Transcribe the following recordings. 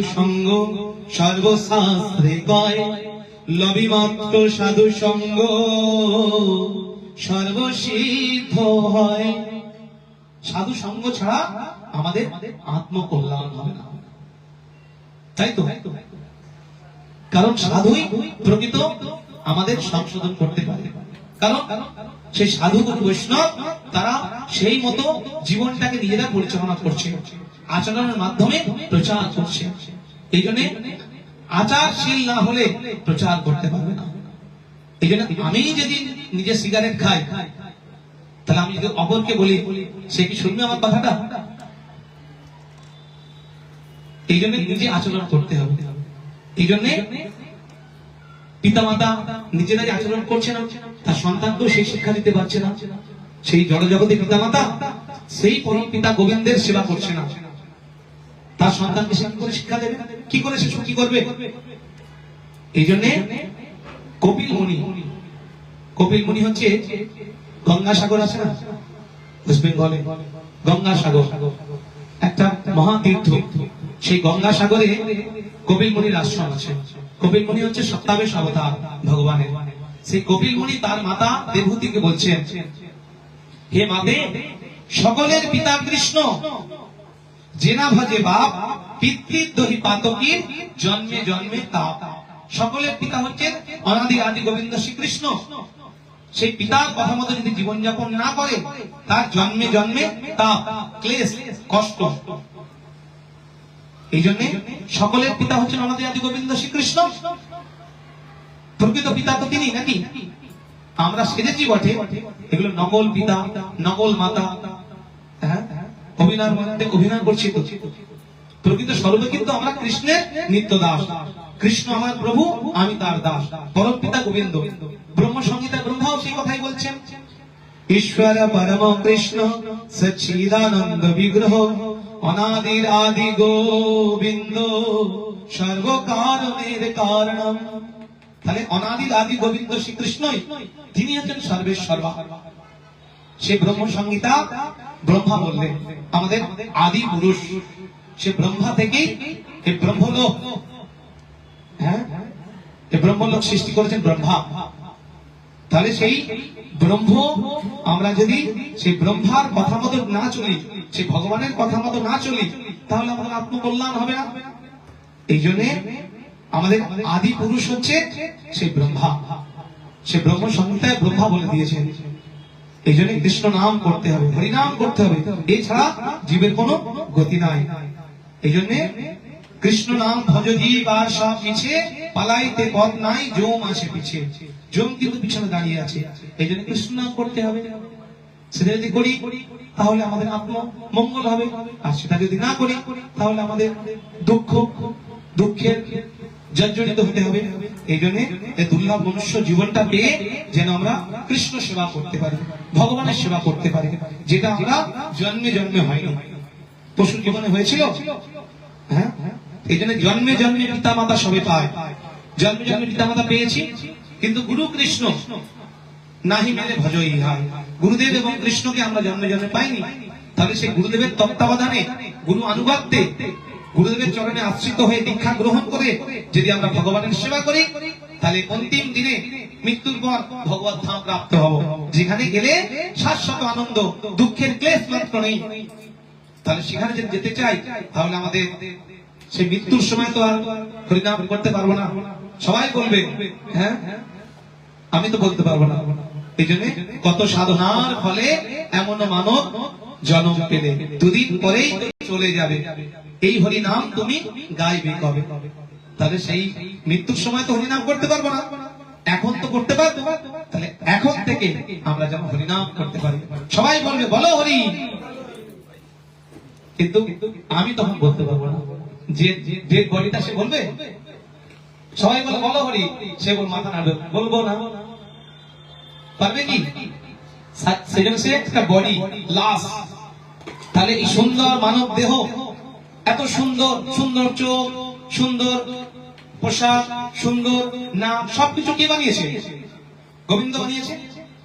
সঙ্গ সর্বশাস্ত্রে কয়, লবিমাত্র সাধু সঙ্গ সর্বসিদ্ধ হয়। সাধু সঙ্গ ছাড়া আমাদের আত্মকল্যাণ হবে না। তাই তো? কারণ সাধুই প্রকৃত আমাদের সংশোধন করতে পারে। কারণ? সেই সাধু বৈষ্ণব, তারা সেই মতো জীবনটাকে নিজেরা পরিচালনা করছে, আচরণের মাধ্যমে প্রচার করছে। এই জন্য আচারশীল না হলে প্রচার করতে পারবে না। এই জন্য আমি যদি নিজে সিগারেট খাই, তাহলে আমি যদি অপরকে বলি, সে কি শুনবে আমার কথাটা? এই জন্য নিজে আচরণ করতে হবে। এই জন্য পিতামাতা নিজেরাই আচরণ করছে না তার সন্তানকেও সেই শিক্ষা দিতে পারছে না। সেই জড়জগতের পিতামাতা, সেই পরম পিতা গোবিন্দের সেবা করছে না। তার সন্তানকে সে কি করে শিক্ষা দেবে। কি করে সে সুখী করবে? এই জন্য কপিল মুনি কপিল মুনি হচ্ছে গঙ্গাসাগর আছে না? ওয়েস্ট বেঙ্গলে। গঙ্গাসাগর। একটা মহাতীর্থ। সেই গঙ্গাসাগরে কপিল মুনির আশ্রম আছে। কপিল মুনি হচ্ছে সপ্তাবেশ অবতার ভগবানের। সেই কপিল মুনি তার মাতা দেবহূতিকে বলছেন, হে মাতে, সকলের পিতা কৃষ্ণ। জেনা ভজে বাপ পিতৃদ্বহি পাতকীর, জন্মে জন্মে তাপ। সকলের পিতা হচ্ছেন অনাদি আদি গোবিন্দ শ্রীকৃষ্ণ। সেই পিতার কথা মতো যদি জীবনযাপন না করে, তার জন্মে জন্মে তাপ, ক্লেশ, কষ্ট। এই জন্য সকলের পিতা হচ্ছেন আমাদের আদি গোবিন্দ শ্রীকৃষ্ণ। প্রকৃত পিতা তো তিনি নাকি? আমরা সেজেছি বটে। এগুলো নকল পিতা, নকল মাতা। হ্যাঁ? অভিনয়ের মধ্যে অভিনয় করছি তো। প্রকৃত স্বরূপে কিন্তু আমরা কৃষ্ণের নিত্য দাস কৃষ্ণ আমার প্রভু, আমি তার দাস। পরম পিতা গোবিন্দ। ব্রহ্ম সংহিতা ব্রহ্মাও সেই কথাই বলছেন। ঈশ্বর পরম কৃষ্ণ সচ্চিদানন্দ বিগ্রহ, অনাদির আদি গোবিন্দ। সর্ব কারণের কারণম। তাহলে অনাদির আদি গোবিন্দ শ্রীকৃষ্ণই তিনি হচ্ছেন সর্বেশ্বর্বা সে ব্রহ্ম সংহিতা ব্রহ্মা বললেন আমাদের আদি পুরুষ, সে ব্রহ্মা এই ব্রহ্মলোক। হ্যাঁ? ব্রহ্মলোক সৃষ্টি করেছেন ব্রহ্মা। তাহলে সেই ব্রহ্ম আমরা যদি সেই ব্রহ্মার কথা মতো না চলি, সেই ভগবানের কথা মতো না চলি, তাহলে আমাদের আত্মকল্যাণ হবে না। এই জন্যে আমাদের আদি পুরুষ হচ্ছে সেই ব্রহ্মা। সে ব্রহ্ম সংহিতায় ব্রহ্মা বলে দিয়েছেন। এই জন্য কৃষ্ণ নাম করতে হবে, হরিনাম করতে হবে। এছাড়া জীবের কোনো গতি নাই। এই জন্য কৃষ্ণ নাম ভজ জীব আর সব পিছে পালাইতে পথ নাই জম আছে পিছে। জম কিন্তু পিছনে দাঁড়িয়ে আছে। এই জন্য কৃষ্ণ নাম করতে হবে। সেটা যদি করি, তাহলে আমাদের আত্ম মঙ্গল হবে। আর সেটা যদি না করি, তাহলে আমাদের দুঃখ, দুঃখের জর্জরিত হতে হবে। এই জীবনটা পেয়ে যেন আমরা কৃষ্ণ সেবা করতে পারি, ভগবানের সেবা করতে পারি, যেটা আমরা জন্মে জন্মে হয়নি। পশু জীবনে হয়েছিল? হ্যাঁ? এই জন্য জন্মে জন্মে পিতা মাতা সবে পায়। জন্মে জন্মে পিতা মাতা পেয়েছি, কিন্তু গুরু কৃষ্ণ নাহি মেলে ভজ ইহা গুরুদেব এবং কৃষ্ণকে আমরা জন্মে জন্মে পাইনি। তাহলে সেই গুরুদেবের তত্ত্বাবধানে, গুরু আনুগত্যে গুরুদেবের চরণে আশ্রিত হয়ে দীক্ষা গ্রহণ করে যদি আমরা ভগবানের সেবা করি, তাহলে অন্তিম দিনে মৃত্যুর পর ভগবত ধাম প্রাপ্ত হব। যেখানে গেলে শাশ্বত আনন্দ, দুঃখের ক্লেশ মাত্র নেই। তাহলে সেখানে যদি যেতে চাই, তাহলে আমাদের সেই মৃত্যুর সময় তো আর হরিনাম করতে পারব না। সবাই বলবে হ্যাঁ? আমি তো বলতে পারব না। এই জন্য কত সাধনার ফলে এমন মানব জন্ম পেলে। দুদিন পরেই চলে যাবে। এই হরি নাম তুমি গাইবে কবে? তাহলে সেই মৃত্যুর সময় তো হরিনাম করতে পারব না। এখন তো করতে পারব। তাহলে এখন থেকে আমরা যেমন হরিনাম করতে পারি। সবাই বলবে, বলো হরি। কিন্তু আমি তখন বলতে পারব না। যে যে বডিটা সে বলবে, সবাই বলে, বলো হরি। সে বল, মাথা নাড়বে, বলব না। পারবে কি? সেজন্য সে একটা বডি, লাশ তাহলে এই সুন্দর মানব দেহ, এত সুন্দর সুন্দর চোখ, সুন্দর পোশাক, সুন্দর নাম, সবকিছু কে বানিয়েছে? গোবিন্দ বানিয়েছে?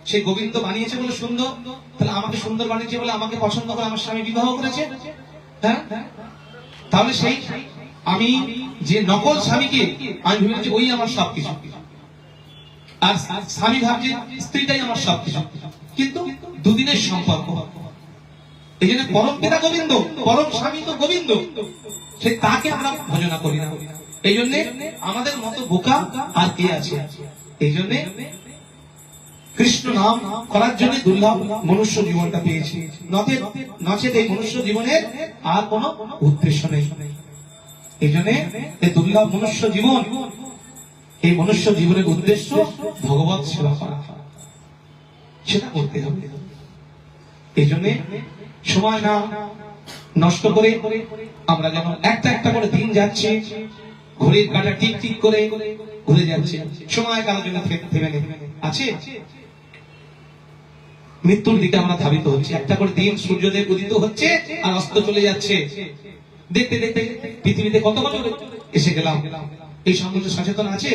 সেই গোবিন্দ বানিয়েছে বলে সুন্দর? তাহলে আমাকে সুন্দর বানিয়েছে বলে আমাকে পছন্দ করে আমার স্বামী বিবাহ করেছে? হ্যাঁ? তাহলে সেই আমি যে নকল স্বামীকে আমি ভেবেছি ওই আমার সব কিছু আর স্বামী ভাবছে স্ত্রীটাই আমার সব কিছু কিন্তু দুদিনের সম্পর্ক। এই জন্য পরম পিতা গোবিন্দ, পরম স্বামী তো গোবিন্দ সে তাকে আমরা ভজনা করি না। এই জন্য আমাদের মতো বোকা আর কে আছে? এই জন্য কৃষ্ণ নাম করার জন্য দুর্লভ মনুষ্য জীবনটা পেয়েছি। নচে, নচেত এই মনুষ্য জীবনের আর কোনো উদ্দেশ্য নেই। এই জন্য এই দুর্লভ মনুষ্য জীবন, এই মনুষ্য জীবনের উদ্দেশ্য ভগবত সেবা করা। সেটা করতে হবে। এই জন্য সময় না নষ্ট করে আমরা যেমন একটা একটা করে দিন যাচ্ছে, ঘড়ির কাটা টিক টিক করে ঘুরে যাচ্ছে। সময় কারোর জন্য থেমে নেই। আছে? মৃত্যুর দিকে আমরা ধাবিত হচ্ছি। একটা করে দিন সূর্যোদয় উদিত হচ্ছে আর অস্ত চলে যাচ্ছে। দেখতে দেখতে পৃথিবীতে কত বছর এসে গেলাম? এই সম্বন্ধে সচেতন আছে?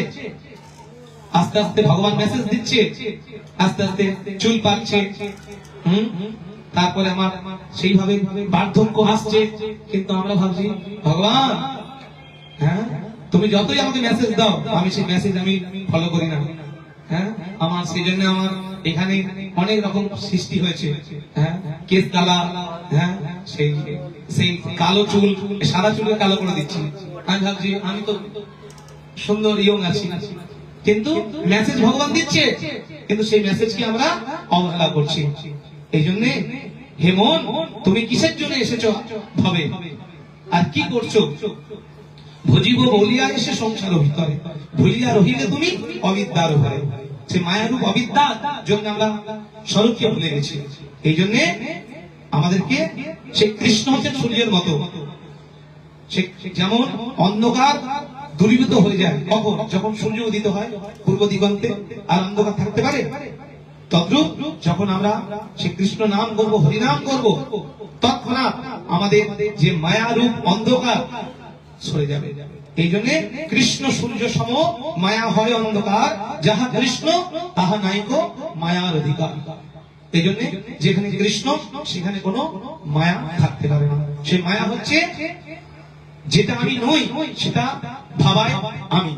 আস্তে আস্তে ভগবান মেসেজ দিচ্ছে। আস্তে আস্তে চুল পাচ্ছে। হুম? তারপরে আমার সেইভাবে বার্ধক্য আসছে। কিন্তু আমরা ভাবছি, ভগবান হ্যাঁ? তুমি যতই আমাকে মেসেজ দাও, আমি সেই মেসেজ আমি ফলো করি না। হ্যাঁ? আমার সেই জন্য আমার এখানে অনেক রকম সৃষ্টি হয়েছে। হ্যাঁ? কেস কালা হ্যাঁ? সেই সেই কালো চুল, সাদা চুলকে কালো করে দিচ্ছি। আমি ভাবছি, আমি তো সুন্দর ইয়ং আছি। কিন্তু মেসেজ ভগবান দিচ্ছে। কিন্তু সেই মেসেজকে আমরা অবহেলা করছি। এই জন্য হে মন, তুমি কিসের জন্য এসেছ ভাবে? আর কি করছ? ভজিব বলিয়া এসে সংসার ভিতরে ভুলিয়া রহিলে তুমি অবিদ্যার ঘরে। সে মায়ারূপ অবিদ্যা জন্য আমরা স্বরূপকে ভুলে গেছি। এই জন্য আমাদেরকে সে কৃষ্ণ হচ্ছে সূর্যের মতো। যেমন অন্ধকার দূরীভূত হয়ে যায়, কখন? যখন সূর্য উদিত হয়, পূর্ব দিগন্তে আর অন্ধকার থাকতে পারে? তদ্রূপ যখন আমরা সে কৃষ্ণ নাম করব, হরিনাম করব, তৎক্ষণাৎ আমাদের যে মায়ারূপ অন্ধকার সরে যাবে। এই জন্য কৃষ্ণ সূর্য সম মায়া হয় অন্ধকার, যাহা কৃষ্ণ, তাহা নাইক মায়ার অধিকার। এই জন্য যেখানে কৃষ্ণ, সেখানে কোনো মায়া থাকতে পারে না। সে মায়া হচ্ছে যেটা আমি নই, সেটা ভাবায় আমি।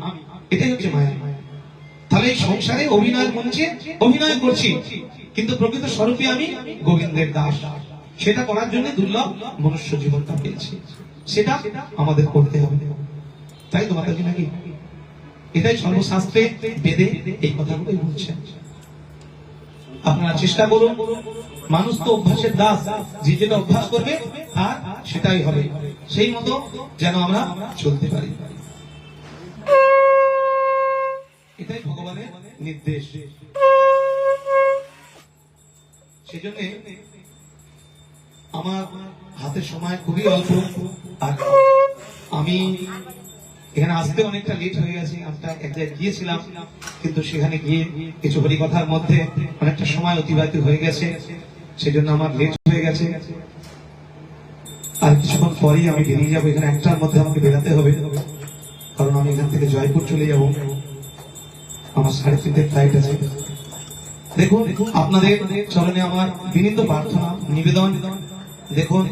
এটাই হচ্ছে মায়া। তাহলে এই সংসারে অভিনয় মঞ্চে অভিনয় করছি। কিন্তু প্রকৃত স্বরূপে আমি গোবিন্দের দাস। সেটা করার জন্য দুর্লভ মনুষ্য জীবনটা পেয়েছি। সেটা আমাদের করতে হবে। তাই কাছে নাকি? এটাই সর্বশাস্ত্রে বেদে এই কথাগুলোই বলছেন আপনারা চেষ্টা করুন। মানুষ তো অভ্যাসের দাস। যে যেটা অভ্যাস করবে আর সেটাই হবে। সেই মতো যেন আমরা চলতে পারি। এটাই ভগবানের নির্দেশ। সেজন্য আমার হাতে সময় খুবই অল্প। আর আমি এখানে আসতে অনেকটা লেট হয়ে গেছে আমরা এক জায়গায় গিয়েছিলাম, কিন্তু সেখানে গিয়ে কিছু হরি কথার মধ্যে অনেকটা সময় অতিবাহিত হয়ে গেছে, সেজন্য আমার লেট হয়ে গেছে। আর কিছুক্ষণ পরেই আমি বেরিয়ে যাব, এখানে একটার মধ্যে আমাকে বেরাতে হবে, কারণ আমি এখান থেকে জয়পুর চলে যাব। আমার দেখুন, আপনাদের চরণে আমার বিনীত প্রার্থনা, নিবেদন। দেখুন,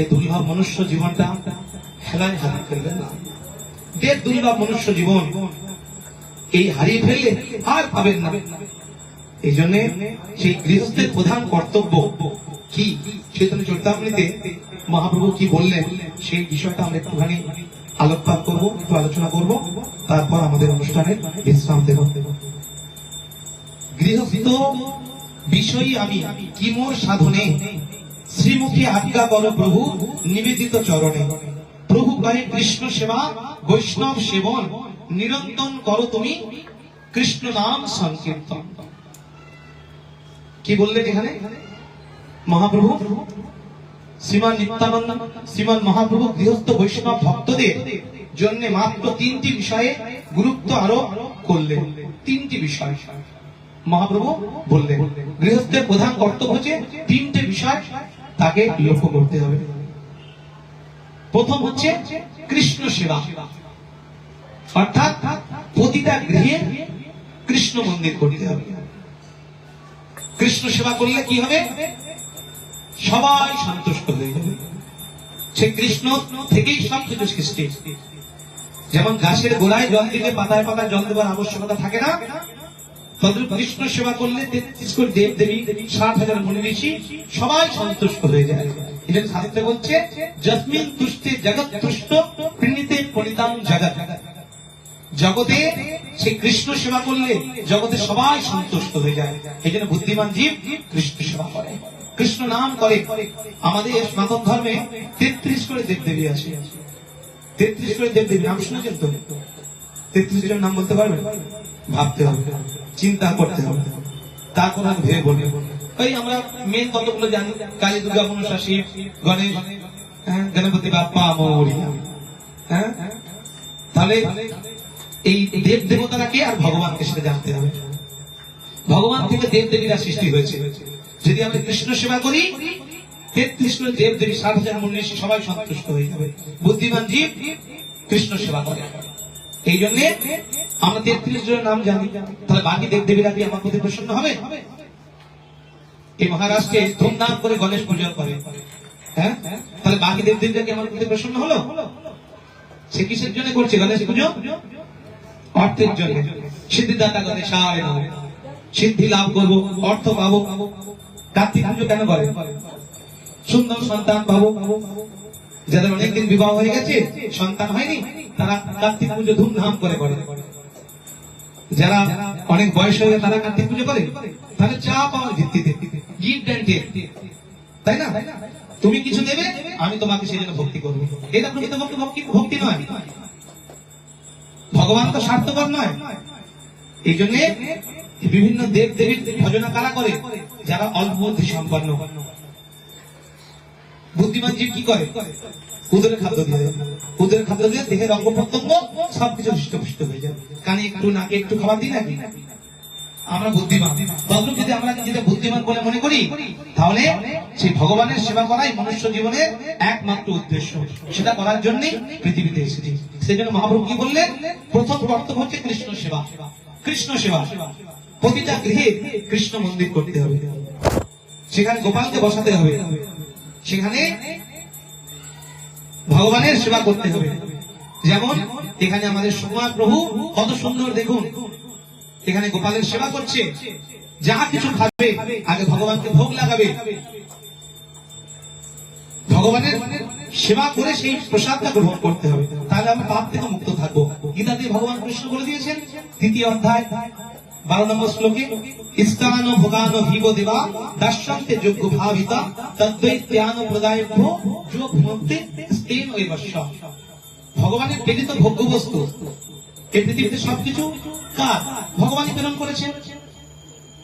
এই মনুষ্য জীবনটা হারিয়ে ফেলবেন না। দুর্লভ মনুষ্য জীবন এই হারিয়ে ফেললে আর পাবেন না। এই জন্য সেই গৃহস্থের প্রধান কর্তব্য কি? চৈতন্য চরিতামৃতে মহাপ্রভু কি বললেন? সেই বিষয়টা আমরা একটুখানি আলোকপাত করব, একটু আলোচনা করব, তারপর আমাদের অনুষ্ঠানের বিশ্রাম দেব। গৃহস্থ বিষয়ী আমি, কি মোর সাধনে? শ্রীমুখী আজ্ঞা বল প্রভু, নিবেদিত চরণে। প্রভু কহে, কৃষ্ণ সেবা, বৈষ্ণব সেবন, নিরন্তন করো তুমি, কৃষ্ণ নাম সংকীর্তন। কি বললেন এখানে? মহাপ্রভু? শ্রীমান নিত্যানন্দ, শ্রীমান মহাপ্রভু গৃহস্থ বৈষ্ণব ভক্তদের জন্য মাত্র তিনটি বিষয়ে গুরুত্ব আরোপ করলেন। তিনটি বিষয়। মহাপ্রভু বললেন, গৃহস্থের প্রধান কর্তব্য হচ্ছে তিনটে বিষয় তাকে লক্ষ্য করতে হবে। প্রথম হচ্ছে কৃষ্ণ সেবা। অর্থাৎ প্রতিটা গৃহে কৃষ্ণ মন্দির করতে হবে। কৃষ্ণ সেবা করলে কি হবে? সবাই সন্তুষ্ট হয়ে যাবে। সেই কৃষ্ণ থেকেই সব সৃষ্টি। যেমন গাছের গোড়ায় জল দিলে পাতায় পাতায় জল দেওয়ার আবশ্যকতা থাকে না, তদ্রুপ কৃষ্ণ সেবা করলে তেত্রিশ কোটি দেব দেবী ষাট হাজার মনে ঋষি সবাই সন্তুষ্ট হয়ে যায়। এটা শাস্ত্রে বলছে জসমিন তুষ্টে জগৎ তুষ্ট, প্রণীতে পরিতাম জগৎ। জগতে সেই কৃষ্ণ সেবা করলে জগতে সবাই সন্তুষ্ট হয়ে যায়। এই জন্য বুদ্ধিমান জীব কৃষ্ণ সেবা করে। কৃষ্ণ নাম করে আমাদের সনাতন ধর্মে তেত্রিশ করে দেবদেবী আছে। তেত্রিশ করে দেবদেবী নাম শুনেছেন তো? তেত্রিশ জন নাম বলতে পারবেন? ভাবতে হবে চিন্তা করতে হবে। তারপর আমি ভেবে বলব। ওই আমরা মেন কতগুলো জানি। কালী দুর্গা মনসা শিব গণেশ হ্যাঁ, গণপতি বাপ্পা মৌরিয়া। হ্যাঁ? তাহলে এই দেব দেবতারা কে আর ভগবানকে সেটা জানতে হবে? ভগবান থেকে দেব দেবীরা সৃষ্টি হয়েছে। যদি আমরা কৃষ্ণ সেবা করি দেব দেবী মনে সবাই সন্তুষ্ট হয়ে যাবে। বুদ্ধিমান জীব কৃষ্ণ সেবা করে। এই জন্য আমরা তেত্রিশ জনের নাম জানি। তাহলে বাকি দেব দেবীরা কি আমার প্রতি প্রসন্ন হবে? এই মহারাষ্ট্রে ধুমধাম করে গণেশ পূজা করে। হ্যাঁ? তাহলে বাকি দেব দেবীরা কি আমার প্রতি প্রসন্ন হলো? সে কিসের জন্য করছে গণেশ পুজো? অর্থের জন্য। সিদ্ধিদাতা গণেশ সিদ্ধি লাভ করব অর্থ পাবো। কার্তিক পুজো কেন করে? সুন্দর সন্তান পাবো যাদের অনেকদিন বিবাহ হয়ে গেছে, সন্তান হয়নি, তারা কার্তিক পুজো ধুমধাম করে করে। যারা অনেক বয়স হয়ে তারা কার্তিক পুজো করে, তাহলে চা পাওয়ার ভিত্তিতে তাই না? তুমি কিছু দেবে, আমি তোমাকে সেই জন্য ভক্তি করব। এটা প্রকৃত ভক্তি ভক্তি ভক্তি নয়। ভগবান তো স্বার্থপর নয়। এই জন্য বিভিন্ন দেব দেবীর ভজনা কারা করে? যারা অল্প সম্পন্ন। বুদ্ধিমান জীব কি করে? উদরের খাদ্য দিয়ে। উদরের খাদ্য দিয়ে দেহের অঙ্গ প্রত্যঙ্গ, সবকিছু হৃষ্টপুষ্ট হয়ে যায়। কানে একটু, নাকে একটু খাবার দিই নাকি? আমরা বুদ্ধিমান। তদ্রুপ যদি আমরা নিজেদের বুদ্ধিমান বলে মনে করি, তাহলে সেই ভগবানের সেবা করাই মনুষ্য জীবনের একমাত্র উদ্দেশ্য। সেটা করার জন্য পৃথিবীতে এসেছি। সেই জন্য মহাপ্রভু কি বললেন? প্রথম কর্তব্য হচ্ছে কৃষ্ণ সেবা। কৃষ্ণ সেবা। প্রতিটা গৃহে কৃষ্ণ মন্দির করতে হবে। সেখানে গোপালকে বসাতে হবে। সেখানে ভগবানের সেবা করতে হবে। যেমন, এখানে আমাদের সুকুমার প্রভু, কত সুন্দর দেখুন। এখানে গোপালের সেবা করছে। যা কিছু খাবে, আগে ভগবানকে ভোগ লাগাবে। ভগবানের সেবা করে সেই প্রসাদটা গ্রহণ করতে হবে। তাহলে আমরা পাপ থেকে মুক্ত থাকব। গীতাতে ভগবান কৃষ্ণ বলে দিয়েছেন, তৃতীয় অধ্যায় বারো নম্বর শ্লোকে ভিব দেবা যোগ্য ভাবিতা তদ্বৈত্যান প্রদায় যোগ ভক্তি স্তেন ওই ভগবানের প্রেরিত ভোগ্য বস্তু পৃথিবীতে সবকিছু কার? ভগবানই প্রেরণ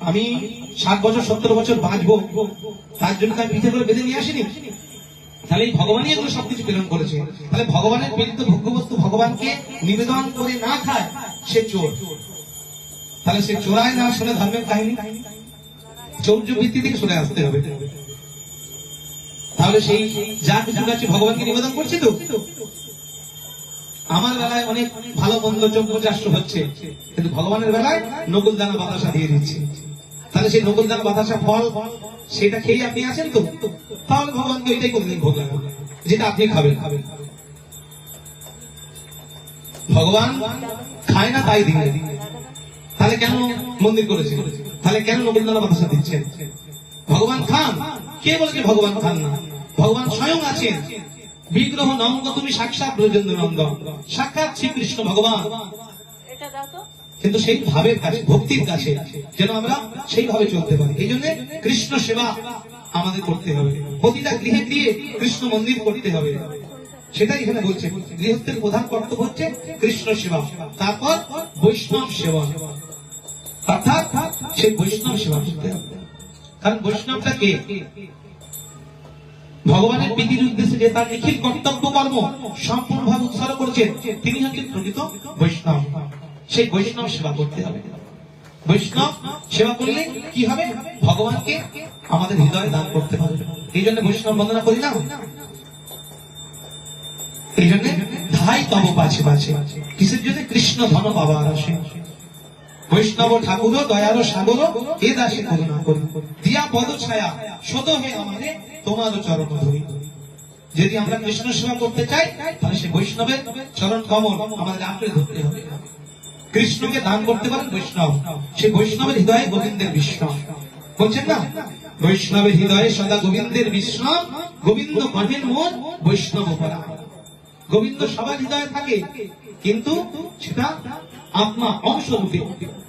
আমি ষাট বছর, সত্তর বছর বাঁচবো, তার জন্য তার পিঠে করে বেঁধে নিয়ে আসিনি? তাহলে এই ভগবানই এগুলো সবকিছু প্রেরণ করেছে। তাহলে ভগবানের প্রেরিত ভোগ্য বস্তু ভগবানকে নিবেদন করে না খায়, সে চোর। তাহলে সে চোরায় না শুনে ধর্মের কাহিনী? চৌর্য ভিত্তি থেকে শুনে আসতে হবে। তাহলে সেই যা কিছু আছে ভগবানকে নিবেদন করছি তো? আমার বেলায় অনেক ভালো মন্দ চৌদ্দ চারশো হচ্ছে, কিন্তু ভগবানের বেলায় নকুল দানা বাতাসা দিয়ে দিচ্ছে। তাহলে সেই নকুল দানা বাতাসা ফল, সেটা খেয়ে আপনি আছেন তো? তাহলে ভগবানকে ওইটাই কোনদিন ভোগ লাগাবেন যেটা আপনি খাবেন। খাবেন ভগবান খায় না তাই দিন তাহলে কেন মন্দির করেছে? তাহলে কেন দানা বাতাসা দিচ্ছেন ভগবান খান? কে বলেছে ভগবান খান না? ভগবান স্বয়ং আছেন। বিগ্রহ নঙ্গ তুমি সাক্ষাৎ ব্রজেন্দ্র নন্দ সাক্ষাৎ শ্রীকৃষ্ণ ভগবান। কিন্তু সেই ভাবের কাছে ভক্তির কাছে যেন আমরা সেইভাবে চলতে পারি। এই জন্য কৃষ্ণ সেবা আমাদের করতে হবে। প্রতিটা গৃহে গিয়ে কৃষ্ণ মন্দির করতে হবে। সেটাই এখানে বলছে। গৃহস্থের প্রধান কর্তব্য হচ্ছে কৃষ্ণ সেবা। তারপর বৈষ্ণব সেবা। অর্থাৎ সেই বৈষ্ণব সেবা করতে হবে। কারণ বৈষ্ণবটা কে? ভগবানের প্রীতির উদ্দেশ্যে যে তার নিখিল কর্তব্য কর্ম সম্পূর্ণভাবে উৎসর্গ করছেন, তিনি হচ্ছেন প্রকৃত বৈষ্ণব। সেই বৈষ্ণব সেবা করতে হবে। বৈষ্ণব সেবা করলে কি হবে? ভগবানকে আমাদের হৃদয়ে দান করতে হবে। এই জন্য বৈষ্ণব বন্দনা করি না। এই জন্য ধাই তব পাছে পাছে কিসের জন্য? কৃষ্ণ ধন পাবার আসে। বৈষ্ণব ঠাকুর সাগর, এ দাসে করুন দিয়া পদ ছায়া শত হে চরণ ধরি। যদি আমরা কৃষ্ণ সেবা করতে চাই, তাহলে সে বৈষ্ণবের চরণ কমল আমাদের আঁকড়ে ধরতে হবে। কৃষ্ণকে দান করতে পারেন বৈষ্ণব। সে বৈষ্ণবের হৃদয়ে গোবিন্দের বিষ্ণব বলছেন না? বৈষ্ণবের হৃদয়ে সদা গোবিন্দের বিষ্ণব গোবিন্দ কঠিন মন বৈষ্ণব করা গোবিন্দ সবার হৃদয়ে থাকে, কিন্তু সেটা আত্মা অংশ রূপে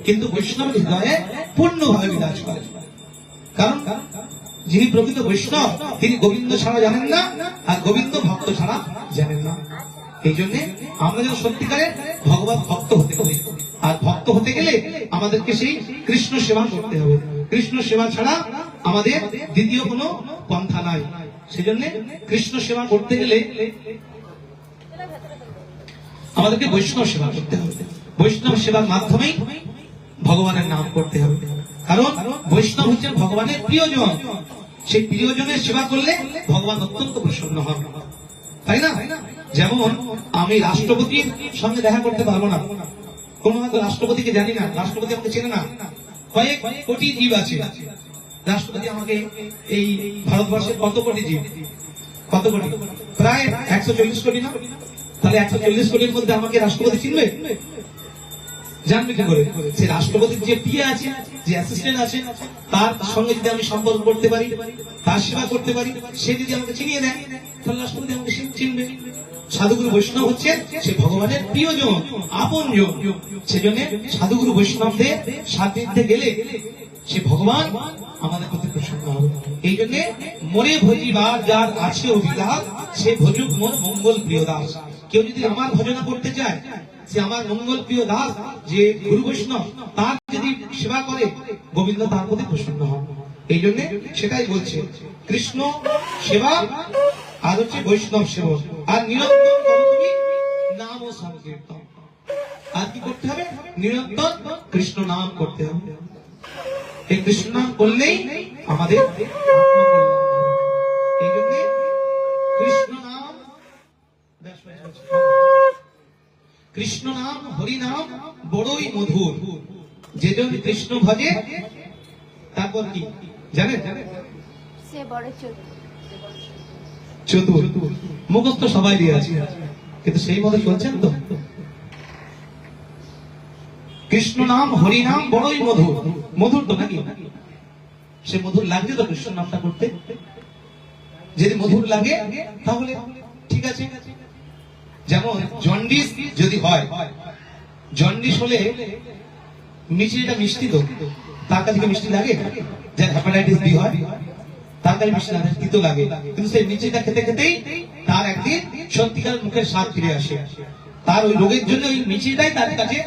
কিন্তু বৈষ্ণবের হৃদয়ে পূর্ণভাবে বিরাজ করে। কারণ যিনি প্রকৃত বৈষ্ণব, তিনি গোবিন্দ ছাড়া জানেন না, আর গোবিন্দ ভক্ত ছাড়া জানেন না। এই জন্য আমরা যেন সত্যিকারের ভগবান ভক্ত হতে হবে আর ভক্ত হতে গেলে আমাদেরকে সেই কৃষ্ণ সেবা করতে হবে। কৃষ্ণ সেবা ছাড়া আমাদের দ্বিতীয় কোনো পন্থা নাই। সেজন্য কৃষ্ণ সেবা করতে গেলে আমাদেরকে বৈষ্ণব সেবা করতে হবে। বৈষ্ণব সেবার মাধ্যমেই ভগবানের নাম করতে হবে। কারণ বৈষ্ণব হচ্ছেন ভগবানের প্রিয়জন। সেই প্রিয়জনের সেবা করলে ভগবান অত্যন্ত প্রসন্ন হন। তাই না? যেমন আমি রাষ্ট্রপতির সঙ্গে দেখা করতে পারব না। কোন হয়তো রাষ্ট্রপতিকে জানি না। রাষ্ট্রপতি আমাকে চেনে না। কয়েক কোটি জীব আছে। রাষ্ট্রপতি আমাকে এই ভারতবর্ষের কত কোটি জীব? কত কোটি? প্রায় একশো চল্লিশ কোটি না? তাহলে একশো চল্লিশ কোটির মধ্যে আমাকে রাষ্ট্রপতি চিনবে? জানবে কি করে? সে রাষ্ট্রপতির যে পিএ আছে, যে অ্যাসিস্ট্যান্ট আছে, তার সঙ্গে যদি আমি সম্পর্ক করতে পারি, তার সেবা করতে পারি, সে যদি আমাকে চিনিয়ে দেয়, তাহলে রাষ্ট্রপতি আমাকে চিনবে। সাধুগুরু বৈষ্ণব হচ্ছে সে ভগবানের প্রিয়জন আপন জন সেজন্য সাধুগুরু বৈষ্ণবদের সান্নিধ্যে গেলে সে ভগবান আমাদের প্রতি প্রসন্ন হবে। এই জন্য মনে ভজিবার যার আছে অভিলাষ, সে ভজুক মোর মঙ্গল প্রিয় দাস কেউ যদি আমার ভজনা করতে চায়, সে আমার মঙ্গল প্রিয় দাস যে গুরু বৈষ্ণব, তার যদি সেবা করে, গোবিন্দ তার প্রতি প্রসন্ন হন। এই জন্য সেটাই বলছে, কৃষ্ণ সেবা আর হচ্ছে বৈষ্ণব সেবক আর নিরন্তর নাম ও সংকীর্তন। আর কি করতে হবে? নিরন্তর কৃষ্ণ নাম করতে হবে। এই কৃষ্ণ নাম করলেই আমাদের এই জন্য কৃষ্ণ নাম। কৃষ্ণ নাম হরি নাম বড়ই মধুর। যেজন কৃষ্ণ ভজে তারপর কি? জানেন? সে বড় চতুর। মুখস্থ সবাই দিয়ে আছে। কিন্তু সেই মতো চলছেন তো? কৃষ্ণ নাম হরি নাম বড়ই মধুর। মধুর তো নাকি? সে মধুর লাগছে তো কৃষ্ণ নামটা করতে? যদি মধুর লাগে তাহলে ঠিক আছে। যেমন জন্ডিস যদি হয়, জন্ডিস হলে মিষ্টিটা মিষ্টি তো, তার কাছে মিষ্টি লাগে? যার হ্যাপাটাইটিস বি হয়, তার কাছে মিষ্টি লাগে তিতো লাগে। কিন্তু সেই মিষ্টিটা খেতে খেতেই তার একদিন সত্যিকার মুখের স্বাদ ফিরে আসে। তার ওই রোগের জন্য ওই মিষ্টিটাই তার কাছে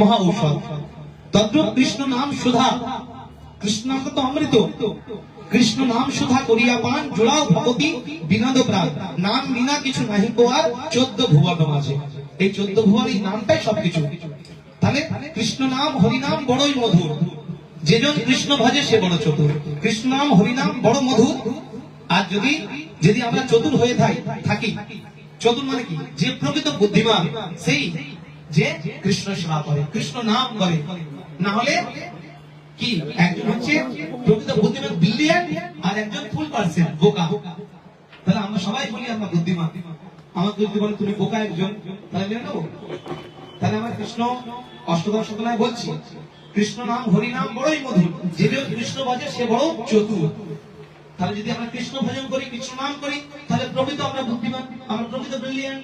মহা ঔষধ। তদ্রুপ কৃষ্ণ নাম সুধা। কৃষ্ণ নাম তো অমৃত। কৃষ্ণ নাম সুধা করিয়া পান, জোড়াও ভগতি বিনোদ প্রাণ। নাম বিনা কিছু নাহি কোয়ার চোদ্দ ভুবন আছে এই চোদ্দ ভুবন, এই নামটাই সবকিছু। তাহলে কৃষ্ণ নাম, হরিনাম বড়ই মধুর। যেজন কৃষ্ণ ভজে সে বড় চতুর। কৃষ্ণ নাম, হরিনাম বড় মধুর। আর যদি যদি আমরা চতুর হয়ে থাই- থাকি। চতুর মানে কি? যে প্রকৃত বুদ্ধিমান, সেই যে কৃষ্ণ সেবা করে, কৃষ্ণ নাম করে। না হলে কি? একজন হচ্ছে প্রকৃত বুদ্ধিমান বিলিয়ন আর একজন ফুল পার্সেন্ট বোকা। তাহলে আমরা সবাই বলি আমরা বুদ্ধিমান। আমাকে যদি বলে তুমি বোকা একজন, তাহলে মেনে নেব? তাহলে আমরা কৃষ্ণ অষ্টদশ শতনায় বলছি, কৃষ্ণ নাম হরি নাম বড়ই মধুর। যে কৃষ্ণ ভজে, সে বড় চতুর। তাহলে যদি আমরা কৃষ্ণ ভজন করি, কৃষ্ণ নাম করি, তাহলে প্রকৃত আমরা বুদ্ধিমান, আমরা প্রকৃত ব্রিলিয়ান্ট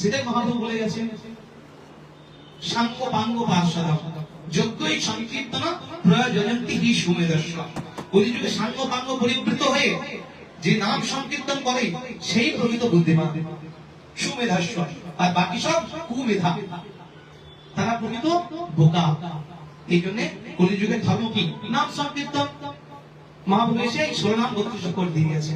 সেটাই মহাপ্রভু বলে গেছেন। সাঙ্গ পাঙ্গ পার্শ্বদ যোগ্যই সংকীর্তন কলিযুগে সাঙ্গ পাঙ্গ পরিবৃত হয়ে যে নাম সংকীর্তন করে, সেই প্রকৃত বুদ্ধিমান। আর বাকি সব কুমেধা। তারা প্রকৃত বোকা। এই জন্য কলিযুগের ধর্ম কি? নাম সংকীর্তন। করে দিয়ে গেছে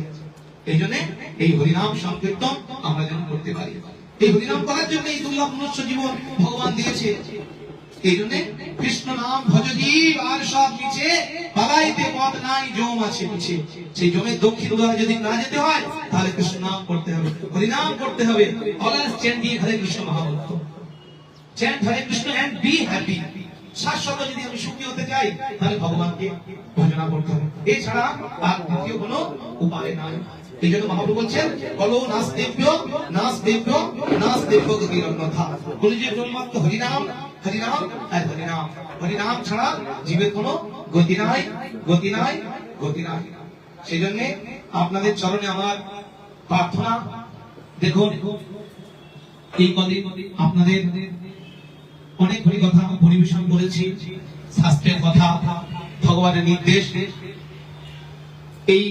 এই জন্য এই হরিনাম সংকীর্তন আমরা যেন করতে পারি। এই হরিনাম করার জন্য এই দুর্লভ মনুষ্য জীবন ভগবান দিয়েছে। এই জন্য কৃষ্ণ নাম ভজদীপ আর সব নিচে পালাইতে পথ নাই, জম আছে পিছে। সেই জমের দক্ষিণ উদয় যদি না যেতে হয়, তাহলে কৃষ্ণ নাম করতে হবে। হরিনাম করতে হবে। অলস চেন্ডি Hare Krishna মহাভক্ত chant Hare Krishna and be happy শাশ্বত যদি আমি সুখী হতে চাই, তাহলে ভগবানকে ভজনা করতে হবে। এছাড়া আর দ্বিতীয় কোনো উপায় নাই। এই জন্য মহাপ্রভু বলছেন বলো নাস দেব্য নাস দেব্য নাস দেব্য অন্যথা বলি যে, কেবলমাত্র হরিনাম হরিনাম আর হরিনাম হরিনাম ছাড়া কোনো গতি নাই গতি নাই গতি নাই। সেই জন্য আপনাদের চরণে আমার প্রার্থনা। দেখুন, এই কদিন আপনাদের অনেক হরি কথা পরিবেশন করেছি। শাস্ত্রের কথা, ভগবানের নির্দেশ। এই